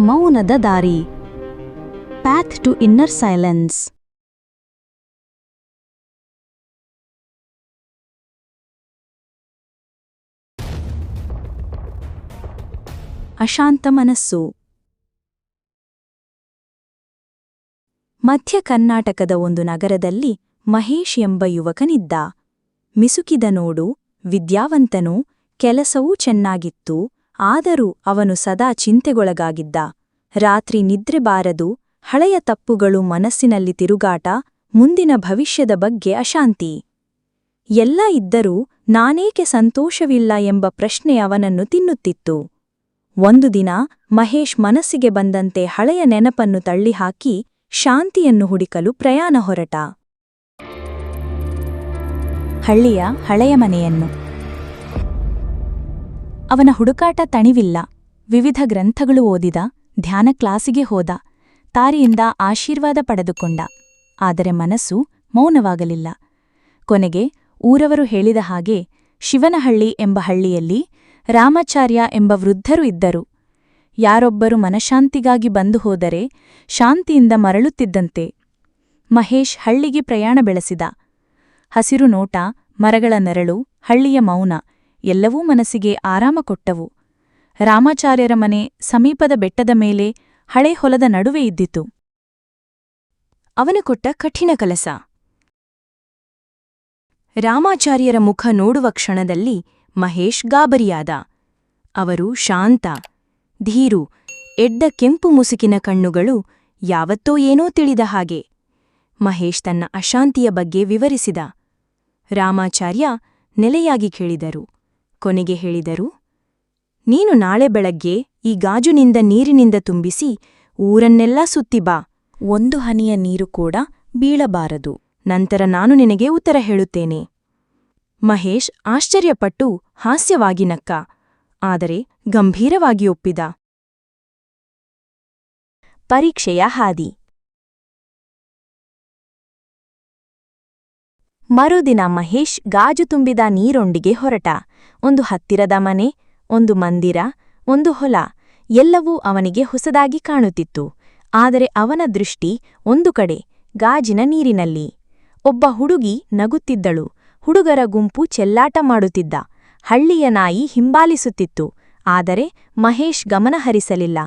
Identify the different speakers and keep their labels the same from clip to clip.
Speaker 1: ಮೌನದ ದಾರಿ. Path to inner silence ಅಶಾಂತ ಮನಸ್ಸು. ಮಧ್ಯ ಕರ್ನಾಟಕದ ಒಂದು ನಗರದಲ್ಲಿ ಮಹೇಶ್ ಎಂಬ ಯುವಕನಿದ್ದ. ಮಿಸುಕಿದ ನೋಡು ವಿದ್ಯಾವಂತನು ಕೆಲಸವೂ ಚೆನ್ನಾಗಿತ್ತು, ಆದರೂ ಅವನು ಸದಾ ಚಿಂತೆಗೊಳಗಾಗಿದ್ದ. ರಾತ್ರಿ ನಿದ್ರೆ ಬಾರದು, ಹಳೆಯ ತಪ್ಪುಗಳು ಮನಸ್ಸಿನಲ್ಲಿ ತಿರುಗಾಟ, ಮುಂದಿನ ಭವಿಷ್ಯದ ಬಗ್ಗೆ ಅಶಾಂತಿ. ಎಲ್ಲ ಇದ್ದರೂ ನಾನೇಕೆ ಸಂತೋಷವಿಲ್ಲ ಎಂಬ ಪ್ರಶ್ನೆ ಅವನನ್ನು ತಿನ್ನುತ್ತಿತ್ತು. ಒಂದು ದಿನ ಮಹೇಶ್ ಮನಸ್ಸಿಗೆ ಬಂದಂತೆ ಹಳೆಯ ನೆನಪನ್ನು ತಳ್ಳಿಹಾಕಿ ಶಾಂತಿಯನ್ನು ಹುಡುಕಲು ಪ್ರಯಾಣ ಹೊರಟ. ಹಳ್ಳಿಯ ಹಳೆಯ ಮನೆಯನ್ನು. ಅವನ ಹುಡುಕಾಟ ತಣಿವಿಲ್ಲ. ವಿವಿಧ ಗ್ರಂಥಗಳು ಓದಿದ, ಧ್ಯಾನ ಕ್ಲಾಸಿಗೆ ಹೋದ, ತಾರಿಯಿಂದ ಆಶೀರ್ವಾದ ಪಡೆದುಕೊಂಡ. ಆದರೆ ಮನಸ್ಸು ಮೌನವಾಗಲಿಲ್ಲ. ಕೊನೆಗೆ ಊರವರು ಹೇಳಿದ ಹಾಗೆ ಶಿವನಹಳ್ಳಿ ಎಂಬ ಹಳ್ಳಿಯಲ್ಲಿ ರಾಮಾಚಾರ್ಯ ಎಂಬ ವೃದ್ಧರು ಇದ್ದರು. ಯಾರೊಬ್ಬರು ಮನಶಾಂತಿಗಾಗಿ ಬಂದು ಹೋದರೆ ಶಾಂತಿಯಿಂದ ಮರಳುತ್ತಿದ್ದಂತೆ ಮಹೇಶ್ ಹಳ್ಳಿಗೆ ಪ್ರಯಾಣ ಬೆಳೆಸಿದ. ಹಸಿರು ನೋಟ, ಮರಗಳ ನೆರಳು, ಹಳ್ಳಿಯ ಮೌನ, ಎಲ್ಲವೂ ಮನಸ್ಸಿಗೆ ಆರಾಮ ಕೊಟ್ಟವು. ರಾಮಾಚಾರ್ಯರ ಮನೆ ಸಮೀಪದ ಬೆಟ್ಟದ ಮೇಲೆ ಹಳೆ ಹೊಲದ ನಡುವೆ ಇದ್ದಿತು. ಅವನು ಕೊಟ್ಟ ಕಠಿಣ ಕೆಲಸ. ರಾಮಾಚಾರ್ಯರ ಮುಖ ನೋಡುವ ಕ್ಷಣದಲ್ಲಿ ಮಹೇಶ್ ಗಾಬರಿಯಾದ. ಅವರು ಶಾಂತ, ಧೀರು, ಎಡ್ಡ ಕೆಂಪು ಮುಸುಕಿನ ಕಣ್ಣುಗಳು ಯಾವತ್ತೋ ಏನೋ ತಿಳಿದ ಹಾಗೆ. ಮಹೇಶ್ ತನ್ನ ಅಶಾಂತಿಯ ಬಗ್ಗೆ ವಿವರಿಸಿದ. ರಾಮಾಚಾರ್ಯ ನೆಲೆಯಾಗಿ ಕೇಳಿದರು. ಕೊನೆಗೆ ಹೇಳಿದರು, ನೀನು ನಾಳೆ ಬೆಳಗ್ಗೆ ಈ ಗಾಜುನಿಂದ ನೀರಿನಿಂದ ತುಂಬಿಸಿ ಊರನ್ನೆಲ್ಲ ಸುತ್ತಿ ಬಾ. ಒಂದು ಹನಿಯ ನೀರು ಕೂಡ ಬೀಳಬಾರದು. ನಂತರ ನಾನು ನಿನಗೆ ಉತ್ತರ ಹೇಳುತ್ತೇನೆ. ಮಹೇಶ್ ಆಶ್ಚರ್ಯಪಟ್ಟು ಹಾಸ್ಯವಾಗಿ ನಕ್ಕ, ಆದರೆ ಗಂಭೀರವಾಗಿ ಒಪ್ಪಿದ. ಪರೀಕ್ಷೆಯ ಹಾದಿ. ಮರುದಿನ ಮಹೇಶ್ ಗಾಜು ತುಂಬಿದ ನೀರೊಂಡಿಗೆ ಹೊರಟ. ಒಂದು ಹತ್ತಿರದ ಮನೆ, ಒಂದು ಮಂದಿರ, ಒಂದು ಹೊಲ, ಎಲ್ಲವೂ ಅವನಿಗೆ ಹೊಸದಾಗಿ ಕಾಣುತ್ತಿತ್ತು. ಆದರೆ ಅವನ ದೃಷ್ಟಿ ಒಂದು ಕಡೆ, ಗಾಜಿನ ನೀರಿನಲ್ಲಿ. ಒಬ್ಬ ಹುಡುಗಿ ನಗುತ್ತಿದ್ದಳು. ಹುಡುಗರ ಗುಂಪು ಚೆಲ್ಲಾಟ ಮಾಡುತ್ತಿದ್ದ. ಹಳ್ಳಿಯ ನಾಯಿ ಹಿಂಬಾಲಿಸುತ್ತಿತ್ತು. ಆದರೆ ಮಹೇಶ್ ಗಮನಹರಿಸಲಿಲ್ಲ.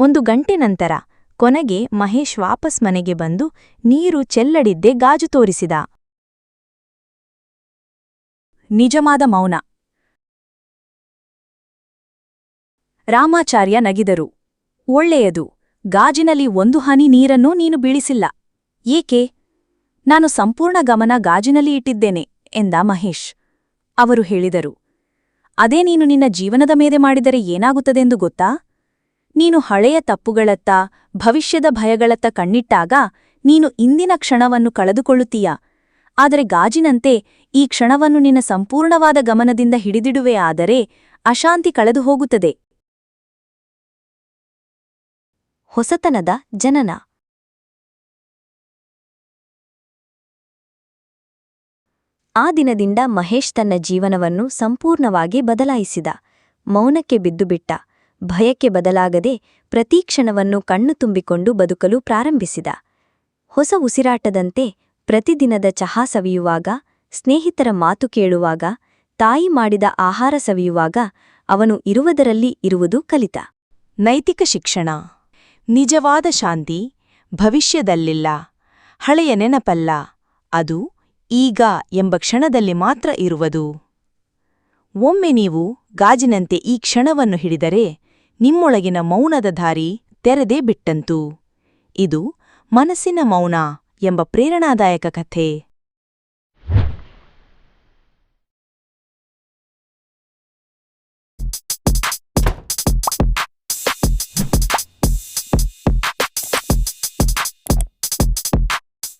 Speaker 1: ಒಂದು ಗಂಟೆ ನಂತರ ಕೊನೆಗೆ ಮಹೇಶ್ ವಾಪಸ್ ಮನೆಗೆ ಬಂದು ನೀರು ಚೆಲ್ಲಡಿದ್ದೇ ಗಾಜು ತೋರಿಸಿದ. ನಿಜವಾದ ಮೌನ. ರಾಮಾಚಾರ್ಯ ನಗಿದರು. ಒಳ್ಳೆಯದು. ಗಾಜಿನಲ್ಲಿ ಒಂದು ಹನಿ ನೀರನ್ನೂ ನೀನು ಬೀಳಿಸಿಲ್ಲ. ಏಕೆ? ನಾನು ಸಂಪೂರ್ಣ ಗಮನ ಗಾಜಿನಲ್ಲಿ ಇಟ್ಟಿದ್ದೇನೆ ಎಂದ ಮಹೇಶ್. ಅವರು ಹೇಳಿದರು. ಅದೇ ನೀನು ನಿನ್ನ ಜೀವನದ ಮೇಲೆ ಮಾಡಿದರೆ ಏನಾಗುತ್ತದೆಂದು ಗೊತ್ತಾ? ನೀನು ಹಳೆಯ ತಪ್ಪುಗಳತ್ತ, ಭವಿಷ್ಯದ ಭಯಗಳತ್ತ ಕಣ್ಣಿಟ್ಟಾಗ ನೀನು ಇಂದಿನ ಕ್ಷಣವನ್ನು ಕಳೆದುಕೊಳ್ಳುತ್ತೀಯ? ಆದರೆ ಗಾಜಿನಂತೆ ಈ ಕ್ಷಣವನ್ನು ನಿನ್ನ ಸಂಪೂರ್ಣವಾದ ಗಮನದಿಂದ ಹಿಡಿದಿಡುವೆ ಆದರೆ ಅಶಾಂತಿ ಕಳೆದು ಹೋಗುತ್ತದೆ. ಹೊಸತನದ ಜನನ. ಆ ದಿನದಿಂದ ಮಹೇಶ್ ತನ್ನ ಜೀವನವನ್ನು ಸಂಪೂರ್ಣವಾಗಿ ಬದಲಾಯಿಸಿದ. ಮೌನಕ್ಕೆ ಬಿದ್ದುಬಿಟ್ಟ. ಭಯಕ್ಕೆ ಬದಲಾಗದೆ ಪ್ರತಿ ಕ್ಷಣವನ್ನು ಕಣ್ಣು ತುಂಬಿಕೊಂಡು ಬದುಕಲು ಪ್ರಾರಂಭಿಸಿದ. ಹೊಸ ಉಸಿರಾಟದಂತೆ ಪ್ರತಿದಿನದ ಚಹಾ ಸವಿಯುವಾಗ ಸ್ನೇಹಿತರ ಮಾತು ಕೇಳುವಾಗ, ತಾಯಿ ಮಾಡಿದ ಆಹಾರ ಸವಿಯುವಾಗ ಅವನು ಇರುವುದರಲ್ಲಿ ಇರುವುದು ಕಲಿತ. ನೈತಿಕ ಶಿಕ್ಷಣ. ನಿಜವಾದ ಶಾಂತಿ, ಭವಿಷ್ಯದಲ್ಲಿಲ್ಲ, ಹಳೆಯ ನೆನಪಲ್ಲ, ಅದು ಈಗ ಎಂಬ ಕ್ಷಣದಲ್ಲಿ ಮಾತ್ರ ಇರುವುದು. ಒಮ್ಮೆ ನೀವು ಗಾಜಿನಂತೆ ಈ ಕ್ಷಣವನ್ನು ಹಿಡಿದರೆ ನಿಮ್ಮೊಳಗಿನ ಮೌನದ ದಾರಿ ತೆರೆದೇ ಬಿಟ್ಟಂತು. ಇದು ಮನಸ್ಸಿನ ಮೌನ ಎಂಬ ಪ್ರೇರಣಾದಾಯಕ ಕಥೆ.